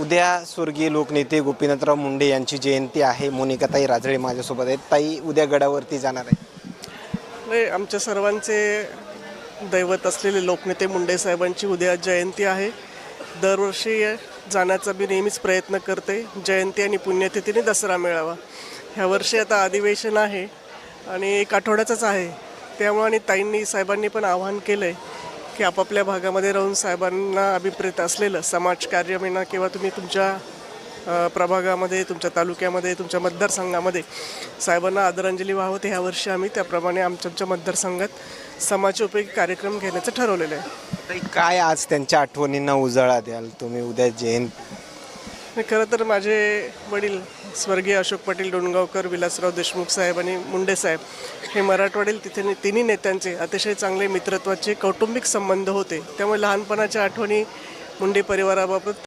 उद्या स्वर्गीय लोकनेते गोपीनाथराव मुंडे यांची जयंती आहे. मोनिकाताई राजळे माझ्यासोबत आहेत. ताई उद्या गडावरती जाणार आहे. नाही आमच्या सर्वांचे दैवत असलेले लोकनेते मुंडे साहेबांची उद्या जयंती आहे. दरवर्षी जाण्याचा मी नेहमीच प्रयत्न करते. जयंती आणि पुण्यतिथीने दसरा मिळावा. ह्या वर्षी आता अधिवेशन आहे आणि एक आठवड्याचंच आहे. त्यामुळे आणि ताईंनी साहेबांनी पण आवाहन केलं आहे की आपापल्या भागामध्ये राहून साहेबांना अभिप्रेत असलेलं समाजकार्य म्हणा किंवा तुम्ही तुमच्या प्रभागामध्ये तुमच्या तालुक्यामध्ये तुमच्या मतदारसंघामध्ये साहेबांना आदरांजली व्हावं ते ह्या वर्षी आम्ही त्याप्रमाणे आमच्या आमच्या मतदारसंघात समाजोपयोगी कार्यक्रम घेण्याचं ठरवलेलं आहे. काय आज त्यांच्या आठवणींना उजाळा द्याल? तुम्ही उद्या जैन खरं तर माझे वडील स्वर्गीय अशोक पाटील डोणगावकर विलासराव देशमुख साहेब आणि मुंडे साहेब हे मराठवाडील तिथे तिन्ही नेत्यांचे अतिशय चांगले मित्रत्वाचे कौटुंबिक संबंध होते. त्यामुळे लहानपणाच्या आठवणी मुंडे परिवाराबाबत